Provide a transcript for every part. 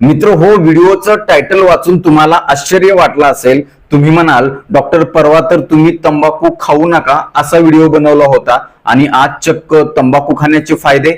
मित्र हो व्हिडिओचं टायटल वाचून तुम्हाला आश्चर्य वाटलं असेल. तुम्ही म्हणाल डॉक्टर परवा तर तुम्ही तंबाखू खाऊ नका असा व्हिडिओ बनवला होता. आणि आज चक्क तंबाखू खाण्याचे फायदे?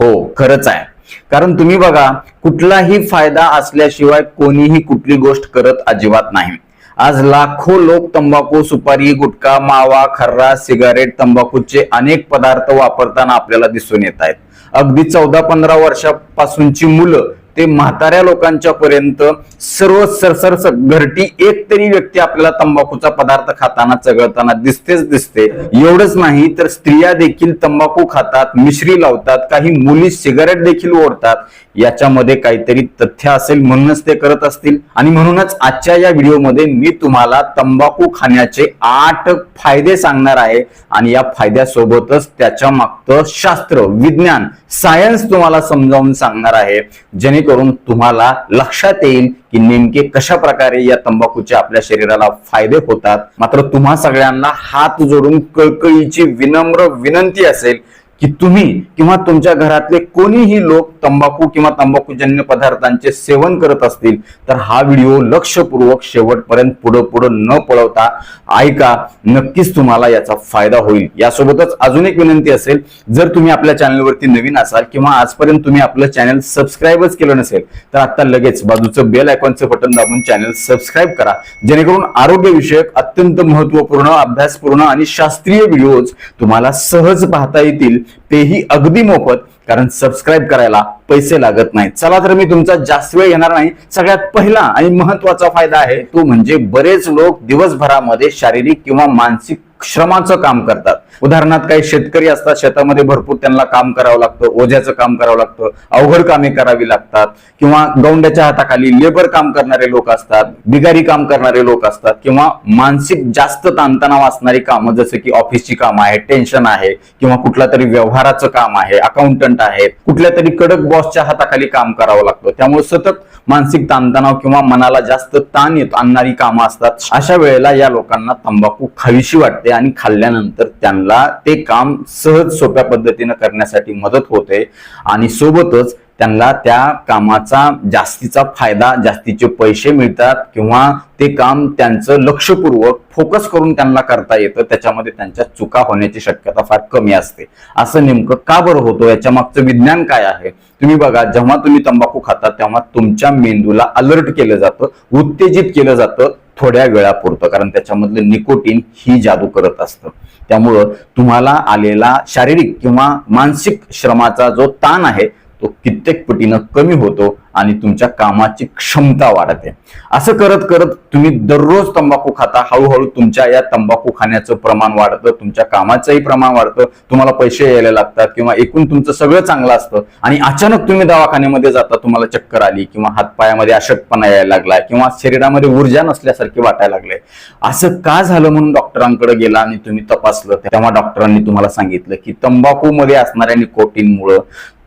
हो खरंच आहे. कारण तुम्ही बघा कुठलाही फायदा असल्याशिवाय कोणीही कुठली गोष्ट करत अजिबात नाही. आज लाखो लोक तंबाखू सुपारी गुटखा मावा खर्रा सिगारेट तंबाखूचे अनेक पदार्थ वापरताना आपल्याला दिसून येत आहेत. अगदी चौदा पंधरा वर्षापासूनची मुलं ते म्हाताऱ्या लोकांच्या पर्यंत सर्व सरसर घरटी एक तरी व्यक्ती आपल्याला तंबाखूचा पदार्थ खाताना चघळताना दिसतेच दिसते. एवढंच नाही तर स्त्रिया देखील तंबाखू खातात मिश्री लावतात काही मुली सिगारेट देखील ओढतात. याच्यामध्ये काहीतरी तथ्य असेल म्हणूनच ते करत असतील. आणि म्हणूनच आजच्या या व्हिडिओमध्ये मी तुम्हाला तंबाखू खाण्याचे आठ फायदे सांगणार आहे. आणि या फायद्यासोबतच त्याच्या मागचं शास्त्र विज्ञान सायन्स तुम्हाला समजावून सांगणार आहे. जेणेकरून तुम्हाला लक्षात येईल की नेमके कशा प्रकारे या तंबाखूचे आपल्या शरीराला फायदे होतात. मात्र तुम्हा सगळ्यांना हात जोडून कळकळीची विनम्र विनंती असेल की तुम्ही किंवा तुमच्या घरातले कोणीही लोक तंबाखू किंवा तंबाखूजन्य पदार्थांचे सेवन करत असतील तर हा व्हिडिओ लक्षपूर्वक शेवटपर्यंत पुढं पुढं न पळवता ऐका. नक्कीच तुम्हाला याचा फायदा होईल. यासोबतच अजून एक विनंती असेल जर तुम्ही आपल्या चॅनलवरती नवीन असाल किंवा आजपर्यंत तुम्ही आपलं चॅनल सबस्क्राईबच केलं नसेल तर आता लगेच बाजूचं बेल आयकॉनचं बटन दाबून चॅनल सबस्क्राईब करा. जेणेकरून आरोग्यविषयक अत्यंत महत्त्वपूर्ण अभ्यासपूर्ण आणि शास्त्रीय व्हिडिओज तुम्हाला सहज पाहता येतील. तेही अगदी मोफत कारण सबस्क्राईब करायला पैसे लागत नाहीत. चला तर मी तुमचा जास्त वेळ घेणार नाही. सगळ्यात पहिला आणि महत्त्वाचा फायदा आहे तो म्हणजे बरेच लोक दिवसभरामध्ये शारीरिक किंवा मानसिक श्रमाचं काम करतात. उदाहरणार्थ काही शेतकरी असतात शेतामध्ये भरपूर त्यांना काम करावं लागतं ओझ्याचं काम करावं लागतं अवघड कामे करावी लागतात किंवा गौंड्याच्या हाताखाली लेबर काम करणारे लोक असतात बिगारी काम करणारे लोक असतात किंवा मानसिक जास्त ताणतणाव असणारी कामं जसं की ऑफिसची कामं आहे टेन्शन आहे किंवा कुठला तरी व्यवहाराचं काम आहे अकाउंटंट आहे कुठल्या तरी कडक बॉसच्या हाताखाली काम करावं लागतं. त्यामुळे सतत मानसिक ताणतणाव किंवा मनाला जास्त ताण येत आणणारी कामं असतात. अशा वेळेला या लोकांना तंबाखू खावीशी वाटते. आणि खाल्ल्यानंतर त्यांना ते काम सहज सोप्या पद्धतीनं करण्यासाठी मदत होते. आणि सोबतच त्यांना त्या कामाचा जास्तीचा फायदा जास्तीचे पैसे मिळतात किंवा ते काम त्यांचं लक्षपूर्वक फोकस करून त्यांना करता येतं. त्याच्यामध्ये त्यांच्या चुका होण्याची शक्यता फार कमी असते. असं नेमकं का बरं होतं? याच्या मागचं विज्ञान काय आहे? तुम्ही बघा जेव्हा तुम्ही तंबाखू खाता तेव्हा तुमच्या मेंदूला अलर्ट केलं जातं उत्तेजित केलं जातं. थोड्या वेळापुरतं कारण त्याच्यामधलं निकोटीन ही जादू करत असतं. त्यामुळं तुम्हाला आलेला शारीरिक किंवा मानसिक श्रमाचा जो ताण आहे तो कित्येक पटीनं कमी होतो आणि तुमच्या कामाची क्षमता वाढते. असं करत करत तुम्ही दररोज तंबाखू खाता. हळूहळू तुमच्या या तंबाखू खाण्याचं प्रमाण वाढतं तुमच्या कामाचंही प्रमाण वाढतं. तुम्हाला पैसे यायला लागतात किंवा एकूण तुमचं सगळं चांगलं असतं. आणि अचानक तुम्ही दवाखान्यामध्ये जाता तुम्हाला चक्कर आली किंवा हातपायामध्ये अशक्तपणा यायला लागलाय किंवा शरीरामध्ये ऊर्जा नसल्यासारखी वाटायला लागले. असं का झालं म्हणून डॉक्टरांकडे गेला आणि तुम्ही तपासलं? तेव्हा डॉक्टरांनी तुम्हाला सांगितलं की तंबाखूमध्ये असणाऱ्या निकोटीनमुळं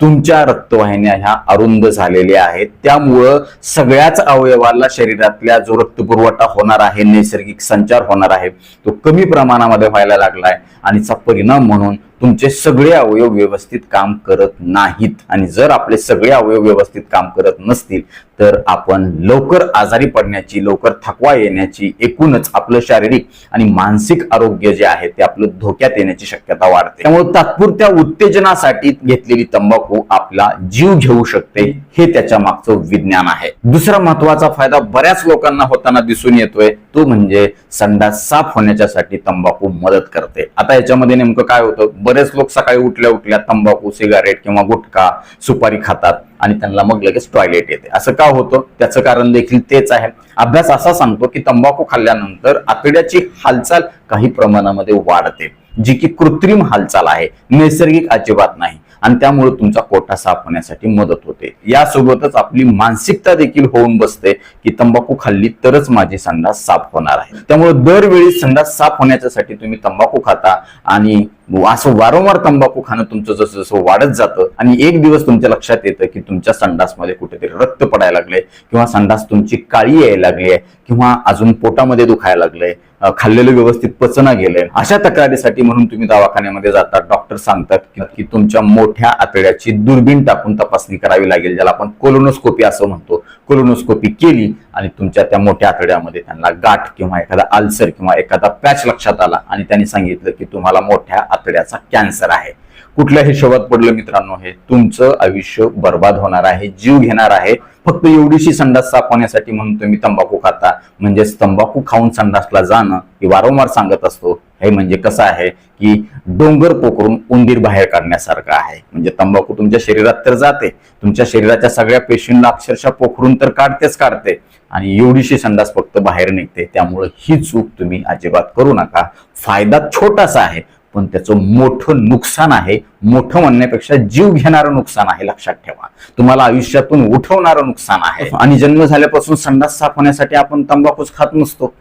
तुमच्या रक्तवाहिन्या ह्या अरुंद झालेल्या आहेत. त्यामुळं सगळ्याच अवयवाला शरीरातल्या जो रक्तपुरवठा होणार आहे नैसर्गिक संचार होणार आहे तो कमी प्रमाणामध्ये व्हायला लागलाय आणि चा परिणाम म्हणून तुमचे सगळे अवयव व्यवस्थित काम करत नाहीत. आणि जर आपले सगळे अवयव व्यवस्थित काम करत नसतील तर आपण लवकर आजारी पडण्याची लवकर थकवा येण्याची एकूणच आपलं शारीरिक आणि मानसिक आरोग्य जे आहे ते आपलं धोक्यात येण्याची शक्यता वाढते. त्यामुळे तात्पुरत्या उत्तेजनासाठी घेतलेली तंबाखू आपला जीव घेऊ शकते हे त्याच्या मागचं विज्ञान आहे. दुसरा महत्त्वाचा फायदा बऱ्याच लोकांना होताना दिसून येतोय तो म्हणजे संडास साफ होण्याच्यासाठी तंबाखू मदत करते. आता याच्यामध्ये नेमकं काय होतं? बरेच लोक सकाळी उठल्या उठल्या तंबाखू सिगारेट किंवा गुटखा सुपारी खातात आणि त्यांना मग लगेच टॉयलेट येते. असं का होतं? त्याचं कारण देखील तेच आहे. अभ्यास असा सांगतो की तंबाखू खाल्ल्यानंतर आतड्याची हालचाल काही प्रमाणामध्ये वाढते जी की कृत्रिम हालचाल आहे नैसर्गिक अजिबात नाही आणि त्यामुळे तुमचा कोटा साफ होण्यासाठी मदत होते. यासोबतच आपली मानसिकता देखील होऊन बसते की तंबाखू खाल्ली तरच माझी संडास साफ होणार आहे. त्यामुळे दरवेळी संडास साफ होण्याच्यासाठी तुम्ही तंबाखू खाता आणि असं वारंवार तंबाखू खाणं तुमचं जसं जसं वाढत जातं आणि एक दिवस तुमच्या लक्षात येतं की तुमच्या संडासमध्ये कुठेतरी रक्त पडायला लागले किंवा संडास तुमची काळी यायला लागली आहे किंवा अजून पोटामध्ये दुखायला लागलंय खाल्लेलं व्यवस्थित पचना गेलंय. अशा तक्रारीसाठी म्हणून तुम्ही दवाखान्यामध्ये जाता डॉक्टर सांगतात की- की तुमच्या मोठ्या आतड्याची दुर्बीण टाकून तपासणी करावी लागेल ज्याला आपण कोलोनोस्कोपी असं म्हणतो. कोलोनोस्कोपी केली आणि तुमच्या त्या मोठ्या आतड्यामध्ये त्यांना गाठ किंवा एखादा अल्सर किंवा एखादा पॅच लक्षात आला आणि त्यांनी सांगितलं की तुम्हाला मोठ्या आतड्याचा कॅन्सर आहे. कुठल्या हिशोबात पडलं मित्रांनो हे? तुमचं आयुष्य बर्बाद होणार आहे जीव घेणार आहे. फक्त एवढीशी संडास साफ होण्यासाठी म्हणून तुम्ही तंबाखू खाता. म्हणजेच तंबाखू खाऊन संडासला जाणं हे वारंवार सांगत असतो. हे म्हणजे कसं आहे की डोंगर पोखरून उंदीर बाहेर काढण्यासारखं आहे. म्हणजे तंबाखू तुमच्या शरीरात तर जाते. तुमच्या शरीराच्या सगळ्या पेशींना अक्षरशः पोखरून तर काढतेच काढते. आणि एवढीशी संडास फक्त बाहेर निघते. त्यामुळे ही चूक तुम्ही अजिबात करू नका. फायदा छोटासा आहे. पण त्याचं मोठं नुकसान आहे. मोठं म्हणण्यापेक्षा जीव घेणारं नुकसान आहे लक्षात ठेवा. तुम्हाला आयुष्यातून उठवणारं नुकसान आहे. आणि जन्म झाल्यापासून संडास साफ होण्यासाठी आपण तंबाखूच खात नसतो.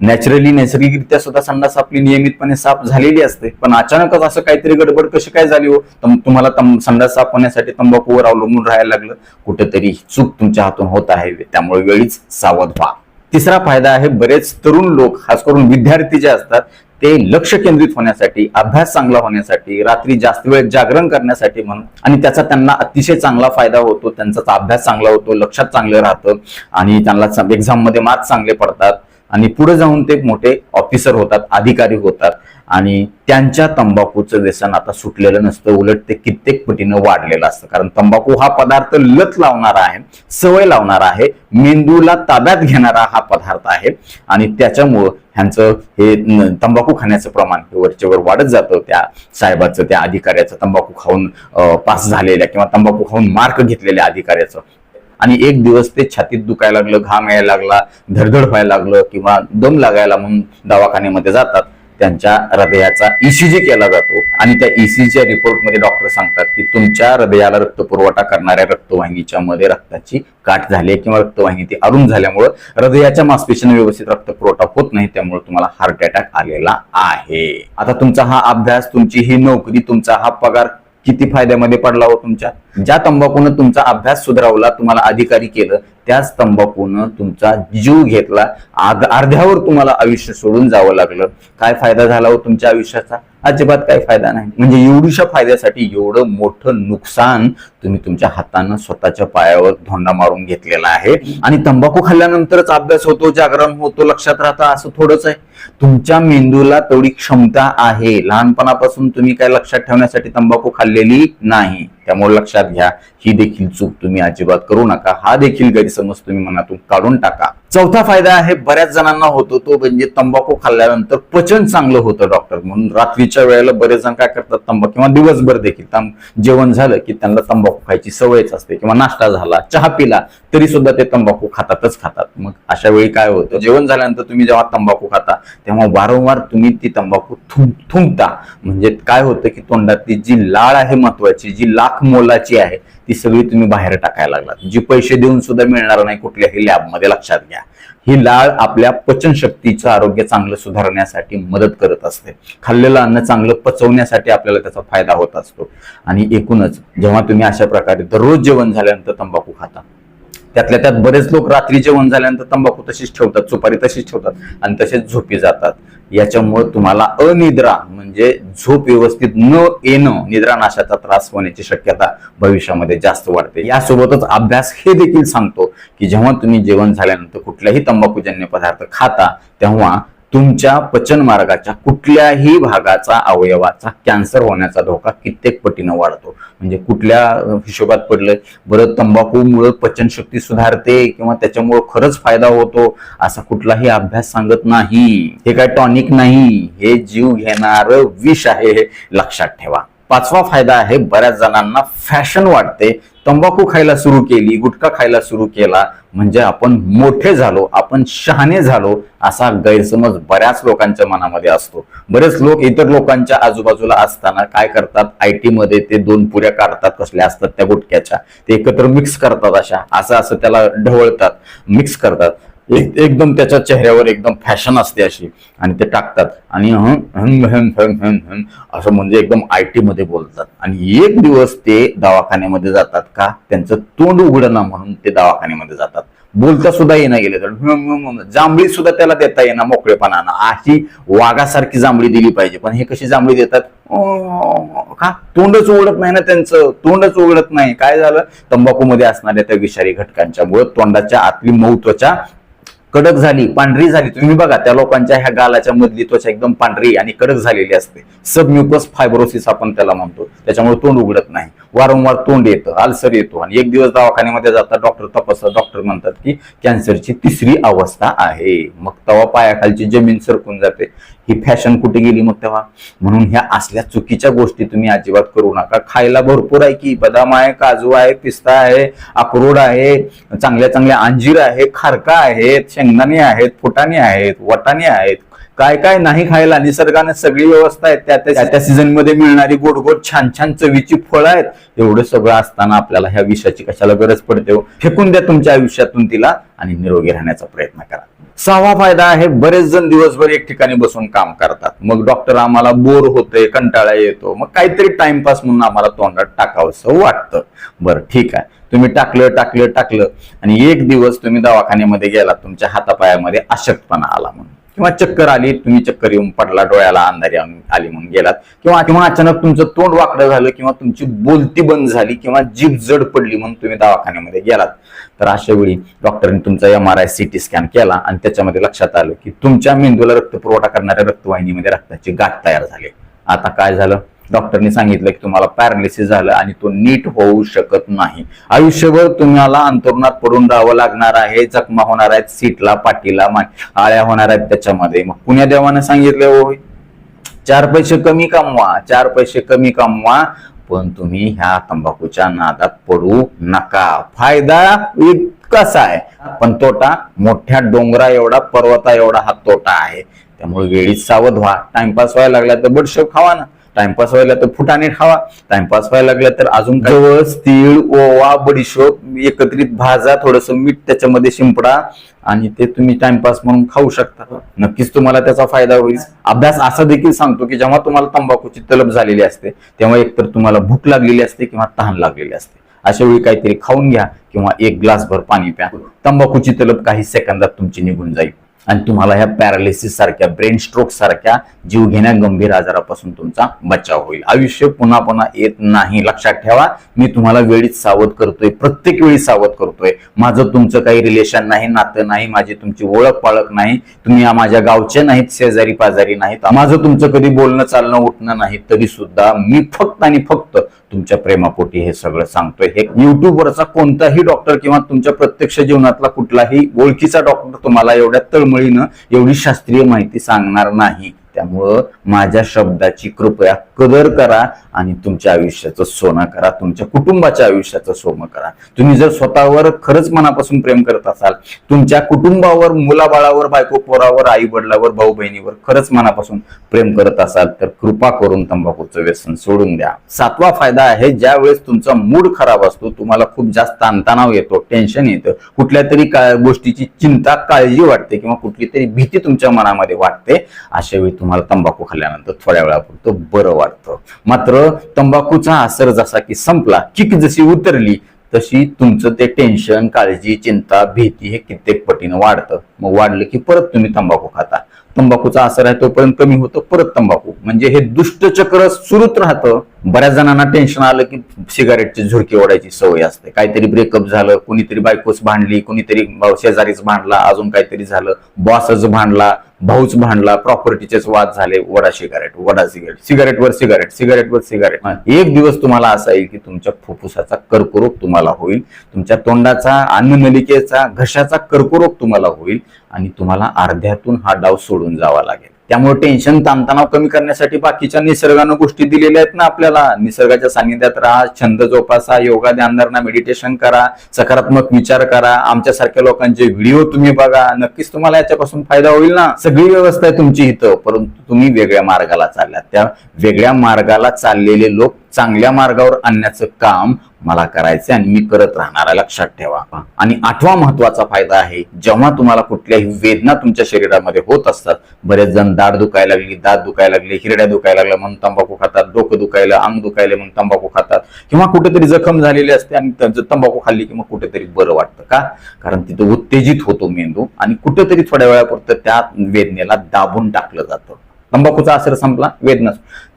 नॅचरली नैसर्गिकरित्या सुद्धा संडास आपली नियमितपणे साफ झालेली असते. पण अचानकच असं काहीतरी गडबड कशी काय झाली हो? तम- तुम्हाला तम- संडास साफ होण्यासाठी तंबाखूवर अवलंबून राहायला लागलं. कुठेतरी चूक तुमच्या हातून होत आहे. त्यामुळे वेळीच सावध व्हा. तिसरा फायदा आहे बरेच तरुण लोक खास करून विद्यार्थी जे असतात ते लक्ष केंद्रित होण्यासाठी अभ्यास चांगला होण्यासाठी रात्री जास्त वेळ जागरण करण्यासाठी म्हणून आणि त्याचा त्यांना अतिशय चांगला फायदा होतो त्यांचा अभ्यास चांगला होतो लक्षात चांगलं राहतं आणि त्यांना एक्झाममध्ये मार्क्स चांगले पडतात आणि पुढे जाऊन ते मोठे ऑफिसर होतात अधिकारी होतात आणि त्यांच्या तंबाखूचं व्यसन आता सुटलेलं नसतं उलट ते कित्येक पटीनं वाढलेलं असतं कारण तंबाखू हा पदार्थ लत लावणारा आहे सवय लावणारा आहे मेंदूला ताब्यात घेणारा हा पदार्थ आहे आणि त्याच्यामुळं ह्यांचं हे तंबाखू खाण्याचं प्रमाण हे वरच्या वाढत जातं. त्या साहेबाचं त्या अधिकाऱ्याचं तंबाखू खाऊन पास झालेल्या किंवा तंबाखू खाऊन मार्क घेतलेल्या अधिकाऱ्याचं. आणि एक दिवस ते छातीत दुखायला लागलं घाम यायला लागला धडधड व्हायला लागलं किंवा दम लागायला म्हणून दवाखान्यामध्ये जातात. त्यांच्या हृदयाचा ईसीजी केला जातो. आणि त्या ईसीजीच्या रिपोर्टमध्ये डॉक्टर सांगतात की तुमच्या हृदयाला रक्तपुरवठा करणाऱ्या रक्तवाहिनीच्या मध्ये रक्ताची गाठ झाली आहे किंवा रक्तवाहिनी ती अरुण झाल्यामुळं हृदयाच्या मासपेशीने व्यवस्थित रक्तपुरवठा होत नाही त्यामुळे तुम्हाला हार्ट अटॅक आलेला आहे. आता तुमचा हा अभ्यास तुमची ही नोकरी तुमचा हा पगार किती फायद्यामध्ये पडला हो तुमच्या? ज्या तंबाखून तुमचा अभ्यास सुधारवला तुम्हाला अधिकारी केलं त्याच तंबाखूनं तुमचा जीव घेतला. अर्ध्यावर तुम्हाला आयुष्य सोडून जावं लागलं. काय फायदा झाला हो तुमच्या आयुष्याचा? अजिबात काही फायदा नाही. म्हणजे एवढीशा फायद्यासाठी एवढं मोठं नुकसान तुम्ही तुमच्या हातानं स्वतःच्या पायावर धोंडा मारून घेतलेला आहे. आणि तंबाखू खाल्ल्यानंतरच अभ्यास होतो जागरण होतो लक्षात राहतं असं थोडंच आहे. तुमच्या मेंदूला तेवढी क्षमता आहे. लहानपणापासून तुम्ही काय लक्षात ठेवण्यासाठी तंबाखू खाल्लेली नाही. त्यामुळे लक्षात घ्या ही देखील चूक तुम्ही अजिबात करू नका. हा देखील गैरसमज तुम्ही मनातून काढून टाका. चौथा फायदा आहे बऱ्याच जणांना होतो तो म्हणजे तंबाखू खाल्ल्यानंतर पचन चांगलं होतं डॉक्टर म्हणून रात्रीच्या वेळेला बरेच जण काय करतात तंबाखू किंवा दिवसभर देखील तंब- जेवण झालं की त्यांना तंबाखू खायची सवयच असते किंवा नाश्ता झाला चहा पिला तरी सुद्धा ते तंबाखू खातातच खातात. मग अशा वेळी काय होतं जेवण झाल्यानंतर तुम्ही जेव्हा तंबाखू खाता तेव्हा वारंवार तुम्ही ती तंबाखू थुंक थुंकता. म्हणजे काय होतं की तोंडातली जी लाळ आहे महत्वाची जी लाख मोलाची आहे ती सगळी तुम्ही बाहेर टाकायला लागलात. जी पैसे देऊन सुद्धा मिळणार नाही कुठल्याही लॅबमध्ये लक्षात घ्या. ही लाळ आपल्या पचनशक्तीचं आरोग्य चांगलं सुधारण्यासाठी मदत करत असते. खाल्लेलं अन्न चांगलं पचवण्यासाठी आपल्याला त्याचा फायदा होत असतो. आणि एकूणच जेव्हा तुम्ही अशा प्रकारे दररोज जेवण झाल्यानंतर तंबाखू खाता त्यातल्या त्यात बरेच लोक रात्री जेवण झाल्यानंतर तंबाखू तशीच ठेवतात सुपारी तशीच ठेवतात आणि तसेच झोपी जातात. याच्यामुळे तुम्हाला अनिद्रा म्हणजे झोप व्यवस्थित न येणं निद्रानाशाचा त्रास होण्याची शक्यता भविष्यामध्ये जास्त वाढते. यासोबतच अभ्यास हे देखील सांगतो की जेव्हा तुम्ही जेवण झाल्यानंतर कुठल्याही तंबाखूजन्य पदार्थ खाता तेव्हा तुमच्या पचन मार्गाच्या कुठल्याही भागाचा अवयवाचा कॅन्सर होण्याचा धोका कित्येक पटीनं वाढतो. म्हणजे कुठल्या हिशोबात पडलं बरं तंबाखूमुळे पचनशक्ती सुधारते किंवा त्याच्यामुळे खरंच फायदा होतो असा कुठलाही अभ्यास सांगत नाही. हे काय टॉनिक नाही हे जीव घेणार विष आहे हे लक्षात ठेवा. पाचवा फायदा आहे बऱ्याच जणांना फॅशन वाटते तंबाखू खायला सुरू केली गुटखा खायला सुरू केला म्हणजे आपण मोठे झालो आपण शहाणे झालो असा गैरसमज बऱ्याच लोकांच्या मनामध्ये असतो. बरेच लोक इतर लोकांच्या आजूबाजूला असताना काय करतात? आय टी मध्ये ते दोन पुऱ्या काढतात कसल्या असतात त्या गुटक्याच्या ते एकत्र मिक्स करतात अशा असं असं त्याला ढवळतात मिक्स करतात. एक- एकदम त्याच्या चेहऱ्यावर एकदम फॅशन असते अशी. आणि ते टाकतात. आणि हं, हं, हं, असं म्हणजे एकदम आय टी मध्ये बोलतात. आणि एक दिवस ते दवाखान्यामध्ये जातात का? त्यांचं तोंड उघडना म्हणून ते दवाखान्यामध्ये जातात. बोलता सुद्धा येणं गेले तर जांभळी सुद्धा त्याला देता येणार मोकळेपणानं. अशी वाघासारखी जांभळी दिली पाहिजे. पण हे कशी जांभळी देतात? का? तोंडच उघडत नाही ना त्यांचं. तोंडच उघडत नाही. काय झालं? तंबाखूमध्ये असणाऱ्या त्या विषारी घटकांच्यामुळे तोंडाच्या आतली महत्त्वाच्या कडक झाली पांढरी झाली. तुम्ही बघा त्या लोकांच्या ह्या गालाच्या मधली त्वचा एकदम पांढरी आणि कडक झालेली असते. सबम्युकस फायब्रोसिस आपण त्याला म्हणतो. त्याच्यामुळे तोंड उघडत नाही. वारंवार तोंड येतं आल्सर येतो. आणि एक दिवस दवाखान्यामध्ये जातात डॉक्टर तपासतात डॉक्टर म्हणतात की कॅन्सरची तिसरी अवस्था आहे. मग तेव्हा पायाखालची जमीन सरकून जाते. ही फॅशन कुठे गेली मग तेव्हा? म्हणून ह्या असल्या चुकीच्या गोष्टी तुम्ही अजिबात करू नका. खायला भरपूर आहे की बदाम आहे काजू आहे पिस्ता आहे अक्रोड आहे चांगल्या चांगल्या अंजीर आहे खारका आहेत शेंगदाणे आहेत फुटाणे आहेत वटाणे आहेत काय काय नाही खायला? निसर्गाने सगळी व्यवस्था आहे. त्या त्या त्या सीझनमध्ये मिळणारी गोड गोड छान छान चवीची फळं आहेत. एवढं सगळं असताना आपल्याला ह्या विषयाची कशाला गरज पडते हो? फेकून द्या तुमच्या आयुष्यातून तिला आणि निरोगी राहण्याचा प्रयत्न करा. सहावा फायदा आहे बरेच जण दिवसभर एक ठिकाणी बसून काम करतात. मग डॉक्टर आम्हाला बोर होतंय कंटाळा येतो. मग काहीतरी टाइमपास म्हणून आम्हाला तोंडात टाकावंसं वाटतं. बरं ठीक आहे. तुम्ही टाकलं टाकलं टाकलं आणि एक दिवस तुम्ही दवाखान्यामध्ये गेला तुमच्या हातापायामध्ये अशक्तपणा आला म्हणून. किंवा चक्कर आली तुम्ही चक्कर येऊन पडला डोळ्याला अंधारी आली आली म्हणून गेलात. किंवा किंवा अचानक तुमचं तोंड वाकडं झालं किंवा तुमची बोलती बंद झाली किंवा जीभ जड पडली म्हणून तुम्ही दवाखान्यामध्ये गेलात. तर अशा वेळी डॉक्टरने तुमचा M R I C T scan केला आणि त्याच्यामध्ये लक्षात आलं की तुमच्या मेंदूला रक्तपुरवठा करणाऱ्या रक्तवाहिनीमध्ये रक्ताची गाठ तयार झाली. आता काय झालं? डॉक्टरने सांगितलं की तुम्हाला पॅरालिसिस झालं आणि तो नीट होऊ शकत नाही. आयुष्यभर तुम्हाला अंतरुणात पडून राहावं लागणार आहे जखमा होणार आहेत सीटला पाठीला आळ्या होणार आहेत त्याच्यामध्ये. मग पुण्या देवानं सांगितलं हो चार पैसे कमी कमवा चार पैसे कमी कमवा पण तुम्ही ह्या तंबाखूच्या नादात पडू नका. फायदा कसा आहे. पण तोटा मोठ्या डोंगरा एवढा पर्वता एवढा हा तोटा आहे. त्यामुळे वेळीच सावध व्हा. टाइमपास व्हायला लागला तर बडशेप खावा ना. टाइमपास व्हायला तर फुटाणे खावा. टाइमपास व्हायला लागला तर अजून काही तीळ ओवा बडीशोप एकत्रित भाजा थोडस मीठ त्याच्यामध्ये शिंपडा आणि ते तुम्ही टाइमपास म्हणून खाऊ शकता. नक्कीच तुम्हाला त्याचा फायदा होईल. अभ्यास असा देखील सांगतो की जेव्हा तुम्हाला तंबाखूची तलब झालेली असते तेव्हा एकतर तुम्हाला भूक लागलेली असते किंवा तहान लागलेली असते. अशा वेळी काहीतरी खाऊन घ्या किंवा एक ग्लासभर पाणी प्या. तंबाखूची तलब काही सेकंदात तुमची निघून जाईल. आणि तुम्हाला ह्या पॅरालिसिस सारख्या ब्रेन स्ट्रोक सारख्या जीवघेण्या गंभीर आजारापासून तुमचा बचाव होईल. आयुष्य पुन्हा पुन्हा येत नाही. लक्षात ठेवा मी तुम्हाला वेळीच सावध करतोय. प्रत्येक वेळी सावध करतोय. माझं तुमचं काही रिलेशन नाही नातं नाही माझी तुमची ओळख पाळख नाही. तुम्ही माझ्या गावचे नाहीत शेजारी पाजारी नाहीत. माझं तुमचं कधी बोलणं चालणं उठणं नाही तरी सुद्धा मी फक्त आणि फक्त तुमच्या प्रेमापोटी हे सगळं सांगतोय. हे युट्यूबवरचा कोणताही डॉक्टर किंवा तुमच्या प्रत्यक्ष जीवनातला कुठलाही ओळखीचा डॉक्टर तुम्हाला एवढ्या तळमळीनं एवढी शास्त्रीय माहिती सांगणार नाही. त्यामुळं माझ्या शब्दाची कृपया कदर करा आणि तुमच्या आयुष्याचं सोनं करा. तुमच्या कुटुंबाच्या आयुष्याचं सोनं करा. तुम्ही जर स्वतःवर खरंच मनापासून प्रेम करत असाल तुमच्या कुटुंबावर मुलाबाळावर बायको पोरावर आई वडिलावर भाऊ बहिणीवर खरंच मनापासून प्रेम करत असाल तर कृपा करून तंबाखूचं व्यसन सोडून द्या. सातवा फायदा आहे ज्या वेळेस तुमचा मूड खराब असतो तुम्हाला खूप जास्त ताणतणाव येतो टेन्शन येतं. कुठल्या तरी गोष्टीची चिंता काळजी वाटते किंवा कुठली तरी भीती तुमच्या मनामध्ये वाटते अशा वेळी तुम्हाला तंबाखू खाल्ल्यानंतर थोड्या वेळापुरतं बरं वाटतं. मात्र तंबाखूचा असर जसा की संपला किक जशी उतरली तशी तुमचं ते टेन्शन काळजी चिंता भीती हे कित्येक पटीनं वाढतं. मग वाढलं की परत तुम्ही तंबाखू खाता. तंबाखूचा असर आहे तोपर्यंत कमी होतं परत तंबाखू. म्हणजे हे दुष्ट चक्र सुरूच राहतं. बऱ्याच जणांना टेन्शन आलं की सिगारेटची झुरकी ओढायची सवय असते. काहीतरी ब्रेकअप झालं कुणीतरी बायकोच भांडली कुणीतरी शेजारीच भांडला अजून काहीतरी झालं बॉसच भांडला भाऊच भांडला प्रॉपर्टीचेच वाद झाले वडा सिगारेट वडा सिगारेट सिगारेटवर सिगारेट सिगारेटवर सिगारेट एक दिवस तुम्हाला असा येईल की तुमच्या फुफ्फुसाचा कर्करोग तुम्हाला होईल तुमच्या तोंडाचा अन्ननलिकेचा घशाचा कर्करोग तुम्हाला होईल आणि तुम्हाला अर्ध्यातून हा डाव सोडून जावा लागेल. त्यामुळे टेन्शन ताणतणाव कमी करण्यासाठी बाकीच्या निसर्गानं गोष्टी दिलेल्या आहेत ना आपल्याला. निसर्गाच्या सानिध्यात राहा छंद जोपासा योगा ध्यानधारणा मेडिटेशन करा सकारात्मक विचार करा. आमच्यासारख्या लोकांचे व्हिडिओ तुम्ही बघा. नक्कीच तुम्हाला याच्यापासून फायदा होईल ना. सगळी व्यवस्था आहे तुमची इथं परंतु तुम्ही वेगळ्या मार्गाला चाललात. त्या वेगळ्या मार्गाला चाललेले लोक चांगल्या मार्गावर आणण्याचं काम मला करायचं आणि मी करत राहणार लक्षात ठेवा. आणि आठवा महत्त्वाचा फायदा आहे जेव्हा तुम्हाला कुठल्याही वेदना तुमच्या शरीरामध्ये होत असतात बरेच जण दाढ दुखायला लागली दात दुखायला लागले हिरड्या दुखायला लागल्या म्हणून तंबाखू खातात डोकं दुखायला अंग दुखायला म्हणून तंबाखू खातात. किंवा कुठेतरी जखम झालेली असते आणि त्यांचं तंबाखू खाल्ली की मग कुठेतरी बरं वाटतं का? कारण तिथं उत्तेजित होतो मेंदू आणि कुठेतरी थोड्या वेळापुरतं त्या वेदनेला दाबून टाकलं जातं. तंबाखूचा असर संपला वेदना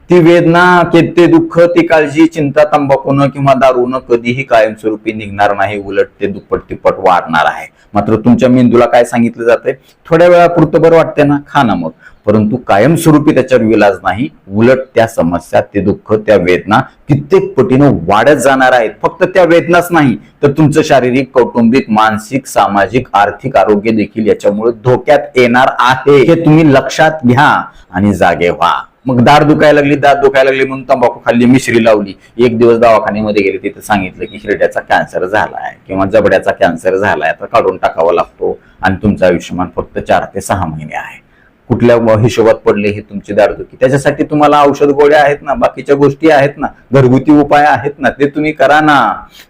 ती वेदना ते ते दुःख ती काळजी चिंता तंबाखून किंवा दारूनं कधीही कायमस्वरूपी निघणार नाही. उलट ते दुप्पट तिप्पट वाढणार आहे. मात्र तुमच्या मेंदूला काय सांगितलं जातंय? थोड्या वेळापुरतं बरं वाटते ना? खा ना मग. परंतु कायमस्वरूपी त्याच्यावर विलाज नाही. उलट त्या समस्या ते दुःख त्या वेदना कित्येक पटीनं वाढत जाणार आहेत. फक्त त्या वेदनाच नाही तर तुमचं शारीरिक कौटुंबिक मानसिक सामाजिक आर्थिक आरोग्य देखील याच्यामुळे धोक्यात येणार आहे. हे तुम्ही लक्षात घ्या आणि जागे व्हा. मग दाढ दुखायला लागली दात दुखायला लागली म्हणून तंबाखू खाल्ली मिश्री लावली. एक दिवस दवाखान्यामध्ये गेले तिथे सांगितलं की हिरड्याचा कॅन्सर झालाय किंवा जबड्याचा कॅन्सर झालाय तर काढून टाकावा लागतो आणि तुमचं आयुष्यमान फक्त चार ते सहा महिने आहे कुठल्या हिशोबात पडले हे तुमची दाढदुखी त्याच्यासाठी तुम्हाला औषध गोळ्या आहेत ना बाकीच्या गोष्टी आहेत ना घरगुती उपाय आहेत ना ते तुम्ही करा ना.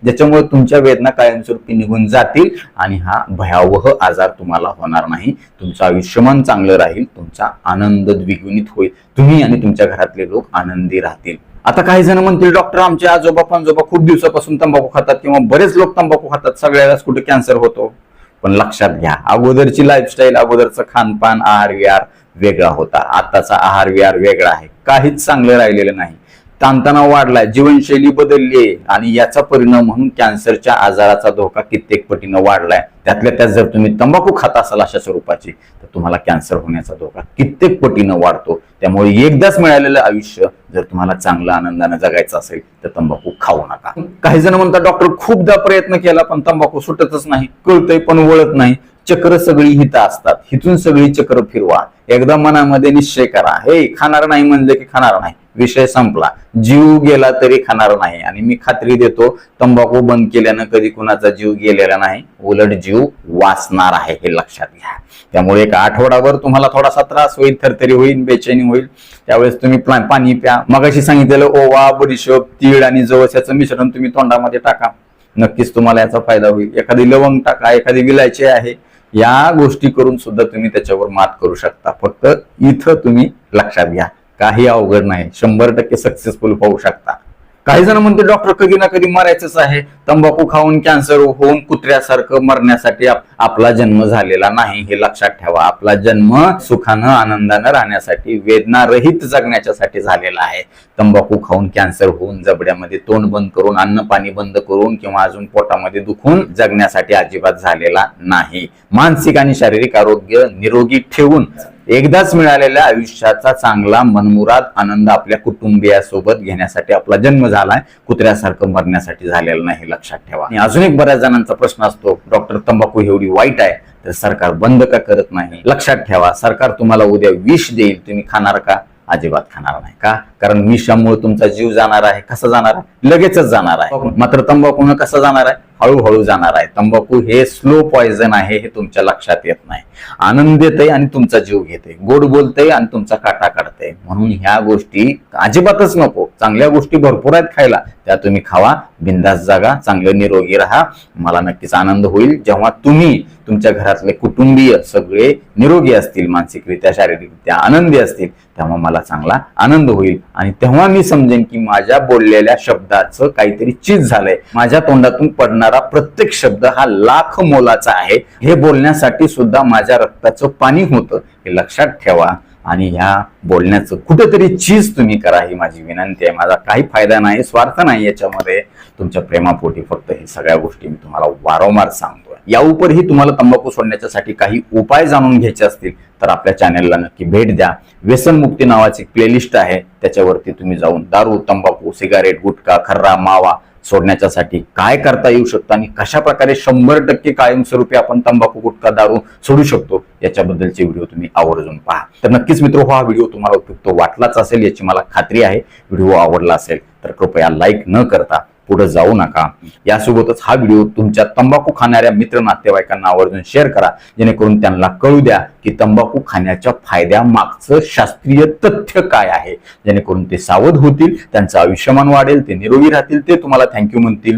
ज्याच्यामुळे तुमच्या वेदना कायमस्वरूपी निघून जातील आणि हा भयावह आजार तुम्हाला होणार नाही. तुमचं आयुष्यमान चांगलं राहील तुमचा आनंद द्विगुणित होईल. तुम्ही आणि तुमच्या घरातले लोक आनंदी राहतील. आता काही जण म्हणतील डॉक्टर आमचे आजोबा पणजोबा खूप दिवसापासून तंबाखू खातात किंवा बरेच लोक तंबाखू खातात सगळ्यालाच कुठे कॅन्सर होतो. पण लक्षात घ्या अगोदरची लाईफस्टाईल अगोदरचं खानपान आहार विहार वेगळा होता. आताचा आहार विहार वेगळा आहे. काहीच चांगलं राहिलेलं नाही. ताणतणाव वाढलाय जीवनशैली बदलली आहे आणि याचा परिणाम म्हणून कॅन्सरच्या आजाराचा धोका कित्येक पटीनं वाढलाय. त्यातल्या त्यात जर तुम्ही तंबाखू खात असाल अशा स्वरूपाची तर तुम्हाला कॅन्सर होण्याचा धोका कित्येक पटीनं वाढतो. त्यामुळे एकदाच मिळालेलं आयुष्य जर तुम्हाला चांगलं आनंदाने जगायचं असेल तर तंबाखू खाऊ नका. काही जण म्हणतात डॉक्टर खूपदा प्रयत्न केला पण तंबाखू सुटतच नाही कळतंय पण वळत नाही. चक्र सगळी हिता असतात. हिथून सगळी चक्र फिरवा. एकदा मनामध्ये निश्चय करा. हे खाणार नाही म्हणलं की खाणार नाही. विषय संपला. जीव गेला तरी खाणार नाही. आणि मी खात्री देतो तंबाखू बंद केल्यानं कधी कुणाचा जीव गेलेला नाही. उलट जीव वाचणार आहे हे लक्षात घ्या. त्यामुळे एक आठवडाभर तुम्हाला थोडासा त्रास होईल थरथरी होईल बेचैनी होईल. त्यावेळेस तुम्ही पाणी प्या. मगाशी सांगितलेलं ओवा बडीशोप तीळ आणि जवस याचं मिश्रण तुम्ही तोंडामध्ये टाका. नक्कीच तुम्हाला याचा फायदा होईल. एखादी लवंग टाका एखादी विलायची आहे या गोष्टी करून सुद्धा तुम्ही त्याच्यावर मात करू शकता. फक्त इथं तुम्ही लक्षात घ्या. काही अवघड नाही. शंभर टक्के सक्सेसफुल होऊ शकता. काही जण म्हणते डॉक्टर कधी ना कधी मरायचंच आहे. तंबाखू खाऊन कॅन्सर होऊन कुत्र्यासारखं मरण्यासाठी आपला जन्म झालेला नाही हे लक्षात ठेवा. आपला जन्म सुखानं आनंदानं राहण्यासाठी वेदनारहित जगण्याच्यासाठी झालेला आहे. तंबाखू खाऊन कॅन्सर होऊन जबड्यामध्ये तोंड बंद करून अन्न पाणी बंद करून किंवा अजून पोटामध्ये दुखून जगण्यासाठी अजिबात झालेला नाही. मानसिक आणि शारीरिक आरोग्य निरोगी ठेवून एकदाच मिळालेल्या आयुष्याचा चांगला मनमुराद आनंद आपल्या कुटुंबियासोबत घेण्यासाठी आपला जन्म झालाय. कुत्र्यासारखं मरण्यासाठी झालेला नाही हे लक्षात ठेवा. आणि अजून एक बऱ्याच जणांचा प्रश्न असतो डॉक्टर तंबाखू एवढी वाईट आहे तर सरकार बंद का करत नाही? लक्षात ठेवा सरकार तुम्हाला उद्या विष देईल तुम्ही खाणार का? अजिबात खाणार नाही. का? कारण विषामुळे तुमचा जीव जाणार आहे कसा जाणार आहे? लगेचच जाणार आहे. मात्र तंबाखून कसा जाणार आहे? हळूहळू जाणार आहे. तंबाखू हे स्लो पॉइझन आहे हे तुमच्या लक्षात येत नाही. आनंद येते आणि तुमचा जीव घेते. गोड बोलते आणि तुमचा काटा काढते. म्हणून ह्या गोष्टी अजिबातच नको. चांगल्या गोष्टी भरपूर आहेत खायला. त्या तुम्ही खावा बिंदास जागा चांगलं निरोगी राहा. मला नक्कीच आनंद होईल. जेव्हा तुम्ही तुमच्या घरातले कुटुंबीय सगळे निरोगी असतील मानसिकरित्या शारीरिकरित्या आनंदी असतील तेव्हा मला चांगला आनंद होईल. आणि तेव्हा मी समजेन की माझ्या बोललेल्या शब्दाचं काहीतरी चीज झालंय. माझ्या तोंडातून पडणार प्रत्येक शब्द हा लाख मोलाचा आहे. हे बोलण्यासाठी सुद्धा माझ्या रक्ताचं पाणी होतं. हे लक्षात ठेवा. आणि ह्या बोलण्याचं कुठेतरी चीज तुम्ही करा ही माझी विनंती आहे. माझा काही फायदा नाही स्वार्थ नाही याच्यामध्ये. तुमच्या प्रेमापोटी फक्त हे सगळ्या गोष्टी मी तुम्हाला वारंवार सांगतोय. या उपरही तुम्हाला तंबाखू सोडण्याच्यासाठी काही उपाय जाणून घ्यायचे असतील तर आपल्या चॅनेलला नक्की भेट द्या. व्यसनमुक्ती नावाची प्लेलिस्ट आहे. त्याच्यावरती तुम्ही जाऊन दारू तंबाखू सिगारेट गुटखा खर्रा मावा सोडण्याच्यासाठी काय करता येऊ शकतं आणि कशा प्रकारे शंभर टक्के कायमस्वरूपी आपण तंबाखू गुटखा दारू सोडू शकतो याच्याबद्दलचे व्हिडिओ तुम्ही आवर्जून पहा. तर नक्कीच मित्र हा व्हिडिओ तुम्हाला उपयुक्त वाटलाच असेल याची मला खात्री आहे. व्हिडिओ आवडला असेल तर कृपया लाईक न करता पुढे जाऊ नका. यासोबतच हा व्हिडिओ तुमच्या तंबाखू खाणाऱ्या मित्र नातेवाईकांना आवर्जून शेअर करा. जेणेकरून त्यांना कळू द्या की तंबाखू खाण्याच्या फायद्यामागचं शास्त्रीय तथ्य काय आहे. जेणेकरून ते सावध होतील त्यांचं आयुष्यमान वाढेल ते निरोगी राहतील ते तुम्हाला थँक्यू म्हणतील.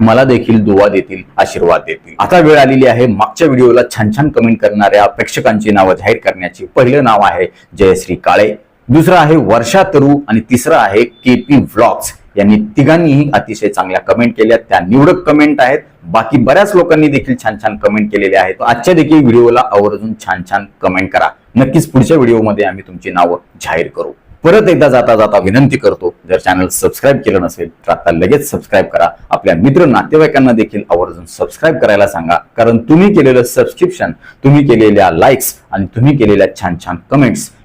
मला देखील दुवा देतील आशीर्वाद देतील. आता वेळ आलेली आहे. मागच्या व्हिडिओला छान छान कमेंट करणाऱ्या प्रेक्षकांची नावं जाहीर करण्याची. पहिलं नाव आहे जयश्री काळे. दुसरं आहे वर्षा तरू. आणि तिसरं आहे के पी व्लॉग्स यांनी तिघांनीही अतिशय चांगल्या कमेंट केल्या. त्या निवडक कमेंट आहेत. बाकी बऱ्याच लोकांनी देखील छान छान कमेंट केलेल्या आहेत. आजच्या देखील व्हिडिओला आवर्जून छान छान कमेंट करा. नक्कीच पुढच्या व्हिडिओमध्ये आम्ही तुमची नावं जाहीर करू. परत एकदा जाता जाता विनंती करतो जर चॅनल सबस्क्राईब केलं नसेल तर आता लगेच सबस्क्राईब करा. आपल्या मित्र नातेवाईकांना देखील आवर्जून सबस्क्राईब करायला सांगा. कारण तुम्ही केलेलं सबस्क्रिप्शन तुम्ही केलेल्या लाईक्स आणि तुम्ही केलेल्या छान छान कमेंट्स